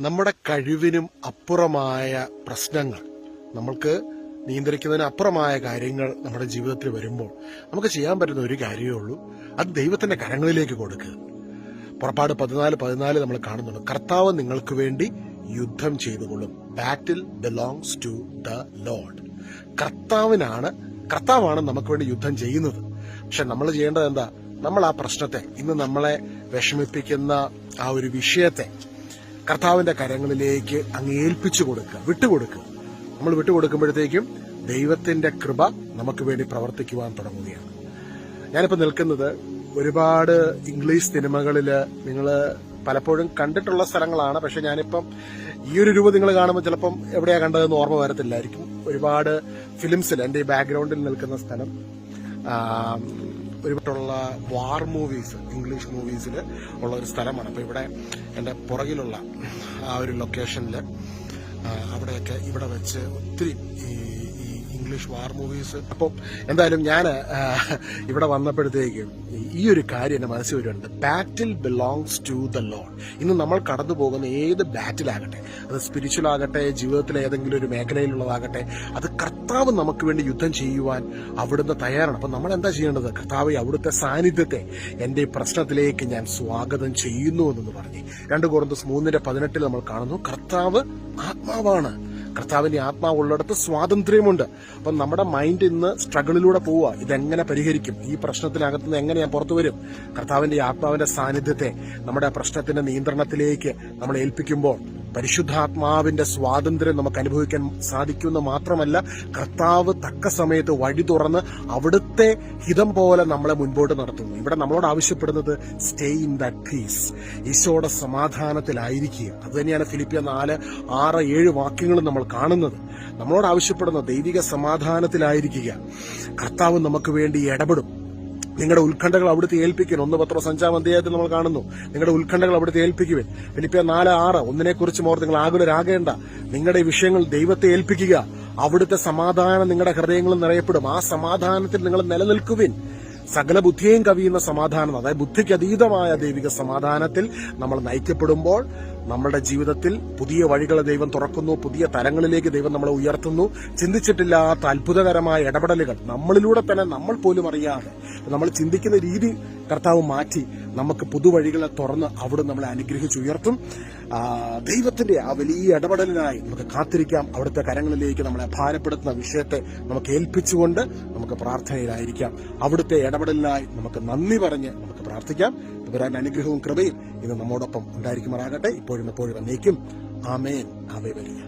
നമ്മുടെ കഴിവിനും അപ്പുറമായ പ്രശ്നങ്ങൾ. നമ്മൾക്ക് നിയന്ത്രിക്കുന്നതിന് അപ്പുറമായ കാര്യങ്ങൾ നമ്മുടെ ജീവിതത്തിൽ വരുമ്പോൾ നമുക്ക് ചെയ്യാൻ പറ്റുന്ന ഒരു കാര്യമേ ഉള്ളൂ. അത് ദൈവത്തിന്റെ കരങ്ങളിലേക്ക് കൊടുക്കുക. പുറപ്പാട് പതിനാല് പതിനാല് നമ്മൾ കാണുന്നുണ്ട്. കർത്താവ് നിങ്ങൾക്ക് വേണ്ടി യുദ്ധം ചെയ്തുകൊള്ളും. Battle belongs to the lord കർത്താവിനാണ് കർത്താവാണ് നമുക്ക് വേണ്ടി യുദ്ധം ചെയ്യുന്നത്. പക്ഷെ നമ്മൾ ചെയ്യേണ്ടത് എന്താ? നമ്മൾ ആ പ്രശ്നത്തെ ഇന്ന് നമ്മളെ വിഷമിപ്പിക്കുന്ന ആ ഒരു വിഷയത്തെ കർത്താവിന്റെ കരങ്ങളിലേക്ക് അങ്ങ് ഏൽപ്പിച്ചു കൊടുക്കുക വിട്ടുകൊടുക്കുക. നമ്മൾ വിട്ടുകൊടുക്കുമ്പോഴത്തേക്കും ദൈവത്തിന്റെ കൃപ നമുക്ക് വേണ്ടി പ്രവർത്തിക്കുവാൻ തുടങ്ങുകയാണ്. ഞാനിപ്പോൾ നിൽക്കുന്നത് ഒരുപാട് ഇംഗ്ലീഷ് സിനിമകളിൽ നിങ്ങൾ പലപ്പോഴും കണ്ടിട്ടുള്ള സ്ഥലങ്ങളാണ്. പക്ഷെ ഞാനിപ്പം ഈ ഒരു രൂപം നിങ്ങൾ കാണുമ്പോൾ ചിലപ്പം എവിടെയാ കണ്ടതെന്ന് ഓർമ്മ വരത്തില്ലായിരിക്കും. ഒരുപാട് ഫിലിംസിൽ എന്റെ ഈ ബാക്ക്ഗ്രൗണ്ടിൽ നിൽക്കുന്ന സ്ഥലം ഒരുപാടുള്ള വാർ മൂവീസ് ഇംഗ്ലീഷ് മൂവീസിൽ ഉള്ള ഒരു സ്ഥലമാണ്. അപ്പോൾ ഇവിടെ എന്റെ പുറകിലുള്ള ആ ഒരു ലൊക്കേഷനിൽ അവിടെയൊക്കെ ഇവിടെ വെച്ച് ഒത്തിരി ഈ ഇംഗ്ലീഷ് വാർ മൂവീസ്. അപ്പോൾ എന്തായാലും ഞാൻ ഇവിടെ വന്നപ്പോഴത്തേക്കും ഈ ഒരു കാര്യം എന്റെ മനസ്സിൽ വരുന്നുണ്ട് battle belongs to the lord ഇന്ന് നമ്മൾ കടന്നു പോകുന്ന ഏത് ബാറ്റിലാകട്ടെ അത് സ്പിരിച്വൽ ആകട്ടെ ജീവിതത്തിലെ ഏതെങ്കിലും ഒരു മേഖലയിലുള്ളതാകട്ടെ അത് കർത്താവ് നമുക്ക് വേണ്ടി യുദ്ധം ചെയ്യുവാൻ അവിടുന്ന് തയ്യാറാണ്. അപ്പം നമ്മൾ എന്താ ചെയ്യേണ്ടത്? കർത്താവ് അവിടുത്തെ സാന്നിധ്യത്തെ എന്റെ പ്രശ്നത്തിലേക്ക് ഞാൻ സ്വാഗതം ചെയ്യുന്നു എന്നു പറഞ്ഞ്. രണ്ട് കുറന്തസ് മൂന്നിന്റെ പതിനെട്ടിൽ നമ്മൾ കാണുന്നു കർത്താവ് ആത്മാവാണ്. കർത്താവിന്റെ ആത്മാവ് ഉള്ളിടത്ത് സ്വാതന്ത്ര്യമുണ്ട്. അപ്പം നമ്മുടെ മൈൻഡ് ഇന്ന് സ്ട്രഗിളിലൂടെ പോവുക. ഇതെങ്ങനെ പരിഹരിക്കും? ഈ പ്രശ്നത്തിനകത്ത് നിന്ന് എങ്ങനെ ഞാൻ പുറത്തു വരും? കർത്താവിന്റെ ആത്മാവിന്റെ സാന്നിധ്യത്തെ നമ്മുടെ പ്രശ്നത്തിന്റെ നിയന്ത്രണത്തിലേക്ക് നമ്മൾ ഏൽപ്പിക്കുമ്പോൾ പരിശുദ്ധാത്മാവിന്റെ സ്വാതന്ത്ര്യം നമുക്ക് അനുഭവിക്കാൻ സാധിക്കുമെന്ന് മാത്രമല്ല കർത്താവ് തക്ക സമയത്ത് വഴി തുറന്ന് അവിടുത്തെ ഹിതം പോലെ നമ്മളെ മുൻപോട്ട് നടത്തുന്നു. ഇവിടെ നമ്മളോട് ആവശ്യപ്പെടുന്നത് സ്റ്റേ ഇൻ ദാറ്റ് പീസ് ഈശോയുടെ സമാധാനത്തിലായിരിക്കുക. അത് തന്നെയാണ് ഫിലിപ്പിയ നാല് ആറ് ഏഴ് വാക്യങ്ങളും നമ്മൾ കാണുന്നത്. നമ്മളോട് ആവശ്യപ്പെടുന്ന ദൈവിക സമാധാനത്തിലായിരിക്കുക. കർത്താവ് നമുക്ക് വേണ്ടി ഇടപെടും. നിങ്ങളുടെ ഉത്കണ്ഠകൾ അവിടുത്തെ ഏൽപ്പിക്കും ഒന്ന് പത്ര അഞ്ചാം അധ്യായത്തിൽ നമ്മൾ കാണുന്നു. നിങ്ങളുടെ ഉത്കണ്ഠകൾ അവിടുത്തെ ഏൽപ്പിക്കുവിൻ. ഫിലിപ്പിയ നാല് ആറ് ഒന്നിനെ കുറിച്ച് മോർ നിങ്ങൾ ആകുലരാകേണ്ട. നിങ്ങളുടെ വിഷയങ്ങൾ ദൈവത്തെ ഏൽപ്പിക്കുക. അവിടുത്തെ സമാധാനം നിങ്ങളുടെ ഹൃദയങ്ങളിൽ നിറയപ്പെടും. ആ സമാധാനത്തിൽ നിങ്ങൾ നിലനിൽക്കുവിൻ. സകല ബുദ്ധിയെയും കവിയുന്ന സമാധാനം അതായത് ബുദ്ധിക്ക് അതീതമായ ദൈവിക സമാധാനത്തിൽ നമ്മൾ നയിക്കപ്പെടുമ്പോൾ നമ്മുടെ ജീവിതത്തിൽ പുതിയ വഴികൾ ദൈവം തുറക്കുന്നു പുതിയ തലങ്ങളിലേക്ക് ദൈവം നമ്മളെ ഉയർത്തുന്നു. ചിന്തിച്ചിട്ടില്ലാത്ത അത്ഭുതകരമായ ഇടപെടലുകൾ നമ്മളിലൂടെ തന്നെ നമ്മൾ പോലും അറിയാതെ നമ്മൾ ചിന്തിക്കുന്ന രീതി കർത്താവ് മാറ്റി. നമുക്ക് പുതുവഴികളെ തുറന്ന് അവിടെ നമ്മളെ അനുഗ്രഹിച്ചുയർത്തും ദൈവത്തിന്റെ ആ വലിയ ഇടപെടലിനായി നമുക്ക് കാത്തിരിക്കാം. അവിടുത്തെ കരങ്ങളിലേക്ക് നമ്മളെ ഭാരപ്പെടുത്തുന്ന വിഷയത്തെ നമുക്ക് ഏൽപ്പിച്ചുകൊണ്ട് നമുക്ക് പ്രാർത്ഥനയിലായിരിക്കാം. അവിടുത്തെ ഇടപെടലിനായി നമുക്ക് നന്ദി പറഞ്ഞ് നമുക്ക് പ്രാർത്ഥിക്കാം. ഇവരാൻ അനുഗ്രഹവും കൃപയും ഇത് നമ്മോടൊപ്പം ഉണ്ടായിരിക്കുമാറാകട്ടെ. ഇപ്പോഴും എപ്പോഴും എന്നേക്കും ആമേൻ. ആവേ വലിയ